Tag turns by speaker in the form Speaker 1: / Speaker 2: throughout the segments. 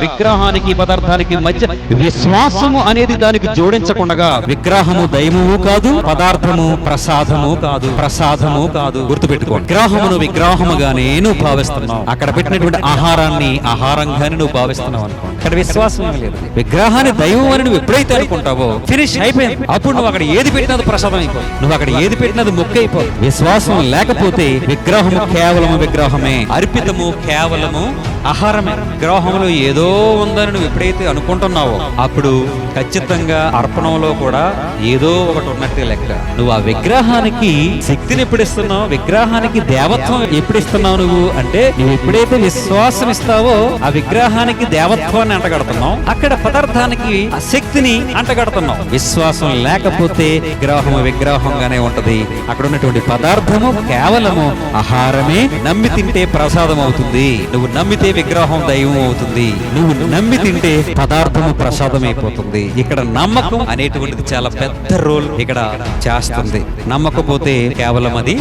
Speaker 1: విగ్రహానికి పదార్థానికి మధ్య విశ్వాసము అనేది దానికి జోడించకుండా విగ్రహము దైవము కాదు పదార్థము ప్రసాదము కాదు ప్రసాదము కాదు. గుర్తుపెట్టుకోండి విగ్రహమును విగ్రహముగానే నువ్వు భావిస్తున్నావు. అక్కడ పెట్టినటువంటి ఆహారాన్ని ఆహారంగానే నువ్వు భావిస్తున్నావు అనుకో. అక్కడ విశ్వాసం లేదు. విగ్రహాన్ని దైవం అని నువ్వు ఎప్పుడైతే అనుకుంటావో ఫినిష్ అయిపోయింది. అప్పుడు నువ్వు అక్కడ ఏది పెట్టినది ప్రసాదం అయిపో. నువ్వు అక్కడ ఏది పెట్టినది మొక్క అయిపో. విశ్వాసం లేకపోతే విగ్రహము కేవలము విగ్రహమే. అర్పితము కేవలము ఆహారమే. గ్రహంలో ఏదో ఉందని నువ్వు ఎప్పుడైతే అనుకుంటున్నావో అప్పుడు ఖచ్చితంగా అర్పణంలో కూడా ఏదో ఒకటి ఉన్నట్టే లెక్క. నువ్వు ఆ విగ్రహానికి శక్తిని ఎప్పుడు ఇస్తున్నావు విగ్రహానికి దేవత్వం ఎప్పుడు ఇస్తున్నావు నువ్వు? అంటే నువ్వు ఎప్పుడైతే విశ్వాసం ఇస్తావో ఆ విగ్రహానికి దేవత్వాన్ని అంటగడుతున్నావు. అక్కడ పదార్థానికి ఆ శక్తిని అంటగడుతున్నావు. విశ్వాసం లేకపోతే విగ్రహం విగ్రహంగానే ఉంటది. అక్కడ ఉన్నటువంటి పదార్థము కేవలము ఆహారమే. నమ్మి తింటే ప్రసాదం అవుతుంది. నువ్వు నమ్మితే విగ్రహం దైవం అవుతుంది. నువ్వు నమ్మి తింటే పదార్థము ప్రసాదం అయిపోతుంది ఇక్కడ నమ్మకం అనేటువంటిది చాలా పెద్ద రోల్ ఇక్కడ చేస్తుంది. నమ్మకపోతే కేవలం అది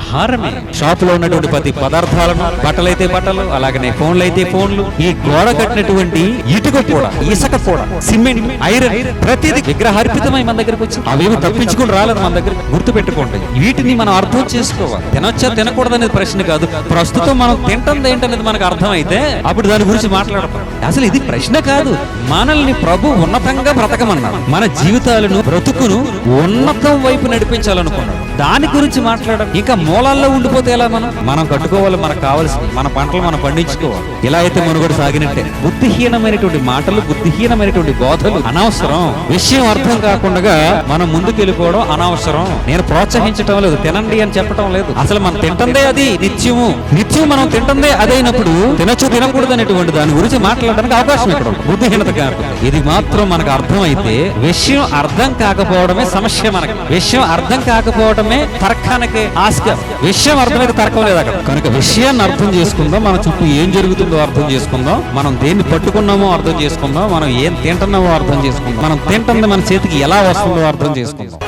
Speaker 1: ఆహారమే. షాప్లో ఉన్నటువంటి ప్రతి పదార్థాలను బట్టలైతే బట్టలు అలాగనే ఫోన్లు అయితే ఫోన్లు ఈ గోడ కట్టినటువంటి ఇటుక కూడా ఇసుక కూడా సిమెంట్ ఐరన్ ప్రతిది విగ్రహార్పితమై మన దగ్గరకు వచ్చి అవేమి తప్పించుకుని రాలేదు మన దగ్గర. గుర్తు పెట్టుకోండి వీటిని మనం అర్థం చేసుకోవాలి. తినొచ్చా తినకూడదనేది ప్రశ్న కాదు. ప్రస్తుతం మనం తింటుంది ఏంటనేది మనకు అర్థమైతే అప్పుడు దాని గురించి మాట్లాడతాం. అసలు ఇది ప్రశ్న కాదు. మనల్ని ప్రభు ఉన్నతంగా బ్రతకమన్నాడు మన జీవితాలను బ్రతుకును ఉన్నతం వైపు నడిపించాలనుకున్నాడు దాని గురించి మాట్లాడడం. ఇంకా మూలాల్లో ఉండిపోతే ఎలా మనం? మనం కట్టుకోవాలి మనకు కావాల్సింది మన పంటలు మనం పండించుకోవాలి. ఇలా అయితే మనుగడ సాగినట్టే. బుద్ధిహీనమైనటువంటి మాటలు బుద్ధిహీనమైనటువంటి బోధలు అనవసరం. విషయం అర్థం కాకుండా మనం ముందుకు వెళ్ళిపోవడం అనవసరం. నేను ప్రోత్సహించడం లేదు తినండి అని చెప్పడం లేదు. అసలు మనం తింటుందే అది నిత్యము. నిత్యం మనం తింటుందే అదైనప్పుడు తినచ్చు తినకూడదు అనేటువంటి దాని గురించి మాట్లాడడానికి అవకాశం ఇక్కడ బుద్ధిహీనత కాదు ఇది మాత్రం మనకు అర్థమైతే విషయం అర్థం కాకపోవడమే సమస్య మనకి. విషయం అర్థం కాకపోవడం కాకపోవడమే తర్కానికి ఆస్క విషయం అర్థమైతే తర్కం లేదు? అక్కడ కనుక విషయాన్ని అర్థం చేసుకుందాం మన చుట్టూ ఏం జరుగుతుందో అర్థం చేసుకుందాం మనం దేన్ని పట్టుకున్నామో అర్థం చేసుకుందాం మనం ఏం తింటున్నామో అర్థం చేసుకుందాం మనం తింటుంది మన చేతికి ఎలా వస్తుందో అర్థం చేసుకుందాం.